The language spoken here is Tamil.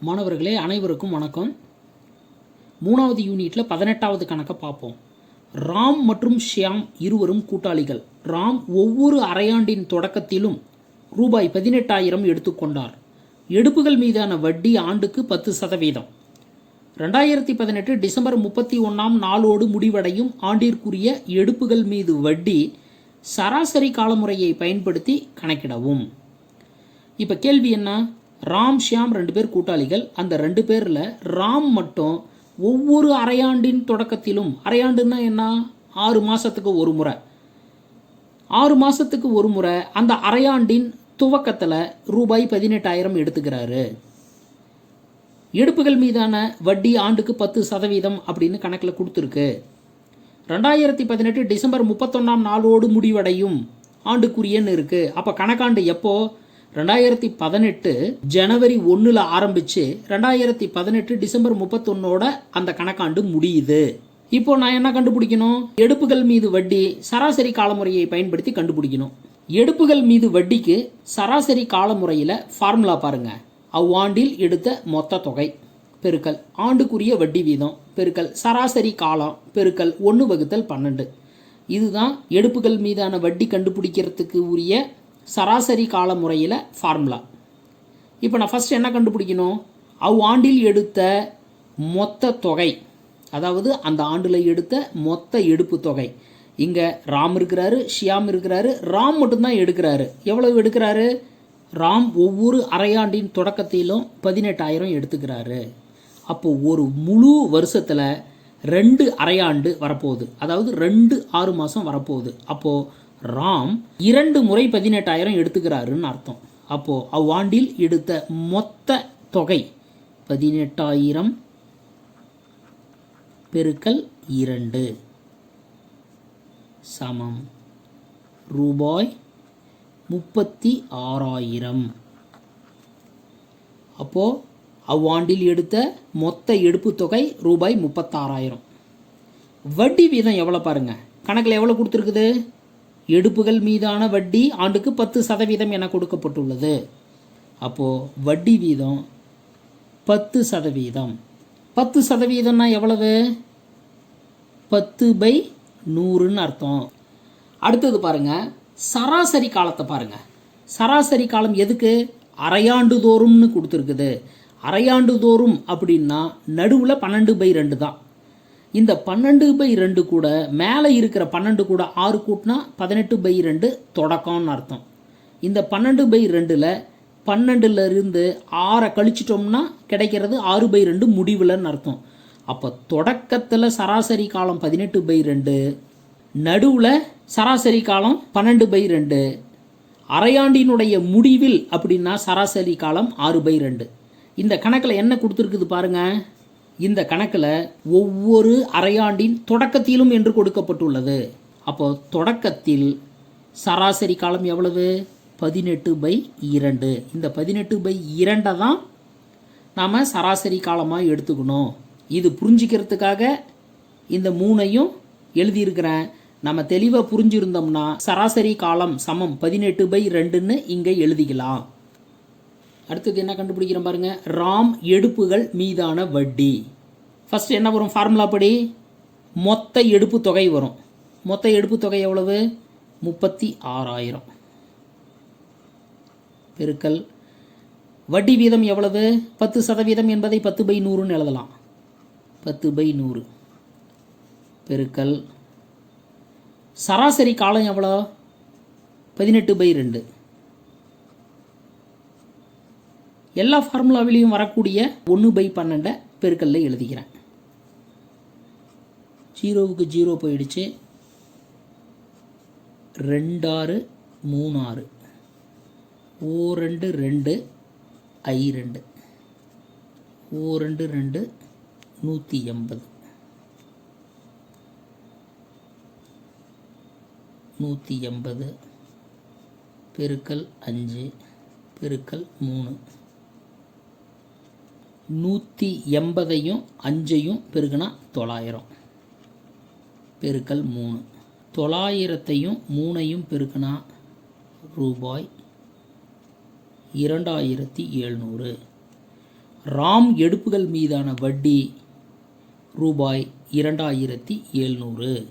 மாணவர்களே அனைவருக்கும் வணக்கம். மூணாவது யூனிட்டில் பதினெட்டாவது கணக்கை பார்ப்போம். ராம் மற்றும் ஷியாம் இருவரும் கூட்டாளிகள். ராம் ஒவ்வொரு அரையாண்டின் தொடக்கத்திலும் ரூபாய் பதினெட்டாயிரம் எடுத்துக்கொண்டார் எடுப்புகள் மீதான வட்டி ஆண்டுக்கு பத்து சதவீதம். ரெண்டாயிரத்தி பதினெட்டு டிசம்பர் முப்பத்தி ஒன்றாம் நாளோடு முடிவடையும் ஆண்டிற்குரிய எடுப்புகள் மீது வட்டி சராசரி காலமுறையை பயன்படுத்தி கணக்கிடவும். இப்போ கேள்வி என்ன? ராம் ஷியாம் ரெண்டு பேர் கூட்டாளிகள். அந்த ரெண்டு பேரில் ராம் மட்டும் ஒவ்வொரு அரையாண்டின் தொடக்கத்திலும் அரையாண்டுன்னா என்ன? ஆறு மாதத்துக்கு ஒரு முறை. ஆறு மாதத்துக்கு ஒரு முறை அந்த அரையாண்டின் துவக்கத்தில் ரூபாய் பதினெட்டாயிரம் எடுத்துக்கிறாரு. எடுப்புகள் மீதான வட்டி ஆண்டுக்கு பத்து சதவீதம் அப்படின்னு கணக்கில் கொடுத்துருக்கு. ரெண்டாயிரத்தி பதினெட்டு டிசம்பர் முப்பத்தொன்னாம் நாளோடு முடிவடையும் ஆண்டுக்குரியன்னு இருக்குது அப்போ கணக்காண்டு எப்போது ரெண்டாயிரத்தி பதினெட்டு ஜனவரி ஒன்றில் ஆரம்பிச்சு ரெண்டாயிரத்தி பதினெட்டு டிசம்பர் முப்பத்தொன்னோட அந்த கணக்காண்டு முடியுது. இப்போ நான் என்ன கண்டுபிடிக்கணும்? எடுப்புகள் மீது வட்டி சராசரி காலமுறையை பயன்படுத்தி கண்டுபிடிக்கணும். எடுப்புகள் மீது வட்டிக்கு சராசரி காலமுறையில் ஃபார்முலா பாருங்க. அவ்வாண்டில் எடுத்த மொத்த தொகை பெருக்கல் ஆண்டுக்குரிய வட்டி வீதம் பெருக்கல் சராசரி காலம் பெருக்கல் ஒன்று வகுத்தல் பன்னெண்டு. இதுதான் எடுப்புகள் மீதான வட்டி கண்டுபிடிக்கிறதுக்கு உரிய சராசரி கால முறையில் ஃபார்முலா இப்போ நான் ஃபஸ்ட் என்ன கண்டுபிடிக்கணும்? அவ்வாண்டில் எடுத்த மொத்த தொகை. அதாவது அந்த ஆண்டில் எடுத்த மொத்த எடுப்பு தொகை. இங்கே ராம் இருக்கிறாரு ஷியாம் இருக்கிறாரு ராம் மட்டும்தான் எடுக்கிறாரு. எவ்வளவு எடுக்கிறாரு? ராம் ஒவ்வொரு அரையாண்டின் தொடக்கத்திலும் பதினெட்டாயிரம் எடுத்துக்கிறாரு. அப்போ ஒரு முழு வருஷத்தில் ரெண்டு அரையாண்டு வரப்போகுது. அதாவது ரெண்டு ஆறு மாதம் வரப்போகுது. அப்போது ராம் இரண்டு முறை பதினெட்டாயிரம் எடுத்துக்கிறாருன்னு அர்த்தம். அப்போது அவ்வாண்டில் எடுத்த மொத்த தொகை பதினெட்டாயிரம் பெருக்கல் இரண்டு. சமம். ரூபாய் முப்பத்தி ஆறாயிரம் அப்போது அவ்வாண்டில் எடுத்த மொத்த எடுப்பு தொகை ரூபாய் முப்பத்தாறாயிரம். வட்டி வீதம் எவ்வளோ பாருங்க. கணக்கில் எவ்வளோ கொடுத்துருக்குது? எடுப்புகள் மீதான வட்டி ஆண்டுக்கு பத்து சதவீதம் என கொடுக்கப்பட்டுள்ளது. அப்போது வட்டி வீதம் பத்து சதவீதம். பத்து சதவீதம்னா எவ்வளவு? பத்து பை நூறுன்னு அர்த்தம். அடுத்தது பாருங்க சராசரி காலத்தை பாருங்க. சராசரி காலம் எதுக்கு? அரையாண்டு தோறும்னு கொடுத்துருக்குது. அரையாண்டு தோறும் அப்படின்னா நடுவில் பன்னெண்டு பை ரெண்டு தான். இந்த பன்னெண்டு பை ரெண்டு கூட மேலே இருக்கிற பன்னெண்டு கூட ஆறு கூட்டினா பதினெட்டு பை ரெண்டு தொடக்கம்னு அர்த்தம். இந்த பன்னெண்டு பை ரெண்டில் பன்னெண்டுலேருந்து ஆறை கழிச்சிட்டோம்னா கிடைக்கிறது ஆறு பை ரெண்டு முடிவில்னு அர்த்தம். அப்போ தொடக்கத்தில் சராசரி காலம் பதினெட்டு பை ரெண்டு நடுவில் சராசரி காலம் பன்னெண்டு பை ரெண்டு. அரையாண்டினுடைய முடிவில் அப்படின்னா சராசரி காலம் ஆறு பை ரெண்டு. இந்த கணக்கில் என்ன கொடுத்துருக்குது பாருங்கள் இந்த கணக்கில் ஒவ்வொரு அரையாண்டின் தொடக்கத்திலும் என்று கொடுக்கப்பட்டுள்ளது. அப்போ தொடக்கத்தில் சராசரி காலம் எவ்வளவு? பதினெட்டு பை இரண்டு. இந்த பதினெட்டு பை இரண்டை தான் நாம் சராசரி காலமாக எடுத்துக்கணும். இது புரிஞ்சிக்கிறதுக்காக இந்த மூணையும் எழுதியிருக்கிறேன். நம்ம தெளிவாக புரிஞ்சிருந்தோம்னா சராசரி காலம் சமம். பதினெட்டு பை ரெண்டுன்னு இங்கே எழுதிக்கலாம். அடுத்தது என்ன கண்டுபிடிக்கிறோம் பாருங்க. ராம் எடுப்புகள் மீதான வட்டி. ஃபர்ஸ்ட் என்ன வரும்? ஃபார்முலா படி மொத்த எடுப்பு தொகை வரும். மொத்த எடுப்பு தொகை எவ்வளவு? முப்பத்தி ஆறாயிரம். பெருக்கல். வட்டி வீதம் எவ்வளவு? பத்து சதவீதம் என்பதை பத்து பை நூறுன்னு எழுதலாம். பத்து பை நூறு. பெருக்கல். சராசரி காலம் எவ்வளோ பதினெட்டு பை ரெண்டு. எல்லா ஃபார்முலாவிலையும் வரக்கூடிய ஒன்று பை பன்னெண்டை பெருக்கல்ல எழுதிக்கிறேன் ஜீரோவுக்கு ஜீரோ போயிடுச்சு. ரெண்டாறு மூணாறு. ஓ ரெண்டு ரெண்டு ஐ ரெண்டு. ஓ ரெண்டு ரெண்டு நூற்றி எண்பது. நூற்றி எண்பது. பெருக்கல் அஞ்சு பெருக்கல் மூணு. நூற்றி எண்பதையும் அஞ்சையும் பெருகுனா தொள்ளாயிரம். பெருக்கல் மூணு. தொள்ளாயிரத்தையும் மூணையும் பெருக்குனா ரூபாய் இரண்டாயிரத்தி எழுநூறு. ராம் எடுப்புகள் மீதான வட்டி ரூபாய் இரண்டாயிரத்தி எழுநூறு.